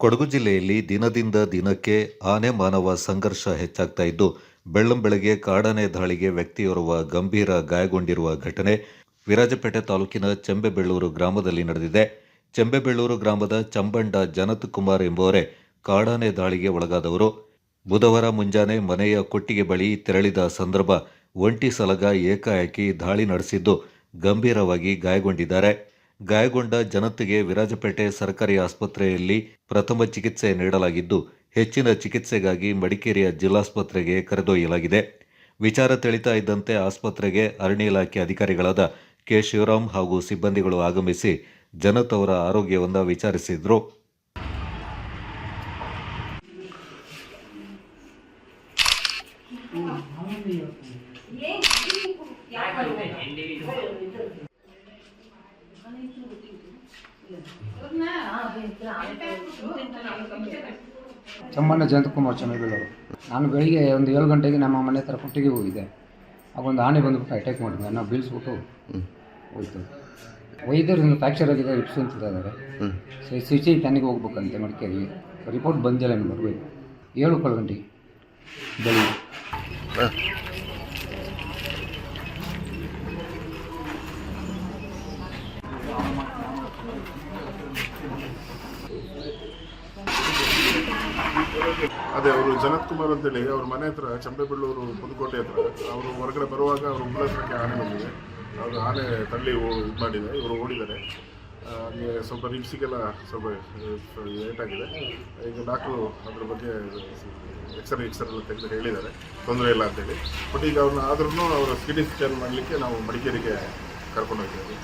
ಕೊಡಗು ಜಿಲ್ಲೆಯಲ್ಲಿ ದಿನದಿಂದ ದಿನಕ್ಕೆ ಆನೆ ಮಾನವ ಸಂಘರ್ಷ ಹೆಚ್ಚಾಗ್ತಾ ಇದ್ದು ಬೆಳ್ಳಂಬೆಳಗ್ಗೆ ಕಾಡಾನೆ ದಾಳಿಗೆ ವ್ಯಕ್ತಿಯೋರ್ವ ಗಂಭೀರ ಗಾಯಗೊಂಡಿರುವ ಘಟನೆ ವಿರಾಜಪೇಟೆ ತಾಲೂಕಿನ ಚೆಂಬೆಬೆಳ್ಳೂರು ಗ್ರಾಮದಲ್ಲಿ ನಡೆದಿದೆ. ಚೆಂಬೆಬೆಳ್ಳೂರು ಗ್ರಾಮದ ಚಂಬಂಡ ಜನತ್ ಕುಮಾರ್ ಎಂಬುವರೇ ಕಾಡಾನೆ ದಾಳಿಗೆ ಒಳಗಾದವರು. ಬುಧವಾರ ಮುಂಜಾನೆ ಮನೆಯ ಕೊಟ್ಟಿಗೆ ಬಳಿ ತೆರಳಿದ ಸಂದರ್ಭ, ಒಂಟಿ ಸಲಗ ಏಕಾಏಕಿ ದಾಳಿ ನಡೆಸಿದ್ದು ಗಂಭೀರವಾಗಿ ಗಾಯಗೊಂಡಿದ್ದಾರೆ. ಗಾಯಗೊಂಡ ಜನತೆಗೆ ವಿರಾಜಪೇಟೆ ಸರ್ಕಾರಿ ಆಸ್ಪತ್ರೆಯಲ್ಲಿ ಪ್ರಥಮ ಚಿಕಿತ್ಸೆ ನೀಡಲಾಗಿದ್ದು ಹೆಚ್ಚಿನ ಚಿಕಿತ್ಸೆಗಾಗಿ ಮಡಿಕೇರಿಯ ಜಿಲ್ಲಾಸ್ಪತ್ರೆಗೆ ಕರೆದೊಯ್ಯಲಾಗಿದೆ ವಿಚಾರ ತಿಳಿತಾ ಇದ್ದಂತೆ ಆಸ್ಪತ್ರೆಗೆ ಅರಣ್ಯ ಇಲಾಖೆ ಅಧಿಕಾರಿಗಳಾದ ಕೆ ಶಿವರಾಮ್ ಹಾಗೂ ಸಿಬ್ಬಂದಿಗಳು ಆಗಮಿಸಿ ಜನತ್ ಅವರ ಆರೋಗ್ಯವನ್ನು ವಿಚಾರಿಸಿದ್ರು ಚಮ್ಮಣ್ಣ ಜಯಂತಕುಮಾರ್ ಚನ್ನಬೀಳವರು ನಾನು ಬೆಳಿಗ್ಗೆ ಒಂದು ಏಳು ಗಂಟೆಗೆ ನಮ್ಮ ಮನೆ ಹತ್ರ ಹೋಗಿದೆ ಹೋಗಿದ್ದೆ. ಆಗೊಂದು ಆನೆ ಬಂದ್ಬಿಟ್ಟು ಅಟ್ಯಾಕ್ ಮಾಡಿದ್ವಿ. ನಾವು ಬೀಳಿಸ್ಬಿಟ್ಟು ಹೋಯ್ತು. ವೈದ್ಯರಿಂದ ಫ್ಯಾಕ್ಚರ್ ಆಗಿದೆ ಇಪ್ಸು ಅಂತಿದ್ದಾರೆ. ಸಿ ತನಿಗೆ ಹೋಗ್ಬೇಕಂತೆ ಮಡಿಕೇರಿ. ರಿಪೋರ್ಟ್ ಬಂದಿಲ್ಲ ಇನ್ನು ಬರಬೇಕು ಏಳು ಕಾಲು ಗಂಟೆಗೆ ಬೆಳಿಗ್ಗೆ. ಅದೇ, ಅವರು ಜನತ್ ಕುಮಾರ್ ಅಂತೇಳಿ, ಅವ್ರ ಮನೆ ಹತ್ರ ಚಂಪೆಬೆಳ್ಳೂರು ಪುದುಕೋಟೆ ಹತ್ರ ಅವರು ಹೊರಗಡೆ ಬರುವಾಗ ಅವರು ಉಳ್ಳತ್ರಕ್ಕೆ ಆನೆ ಬಂದಿದೆ. ಅವರು ಆನೆ ತಳ್ಳಿ ಇದು ಮಾಡಿದೆ, ಇವರು ಓಡಿದ್ದಾರೆ. ಹಾಗೆ ಸ್ವಲ್ಪ ರಿಮ್ಸಿಗೆಲ್ಲ ಸ್ವಲ್ಪ ಏಟಾಗಿದೆ ಈಗ ಡಾಕ್ಟ್ರು ಅದ್ರ ಬಗ್ಗೆ ಎಕ್ಸ್ರೇ ಎಕ್ಸ್ರೇ ಎಲ್ಲ ತೆಗೆದು ಹೇಳಿದ್ದಾರೆ. ತೊಂದರೆ ಇಲ್ಲ ಅಂತೇಳಿ. ಬಟ್ ಈಗ ಅವ್ರನ್ನ ಆದ್ರೂ ಅವರ ಸಿ ಸ್ಕ್ಯಾನ್ ಮಾಡಲಿಕ್ಕೆ ನಾವು ಮಡಿಕೇರಿಗೆ ಕರ್ಕೊಂಡು ಹೋಗ್ತೀವಿ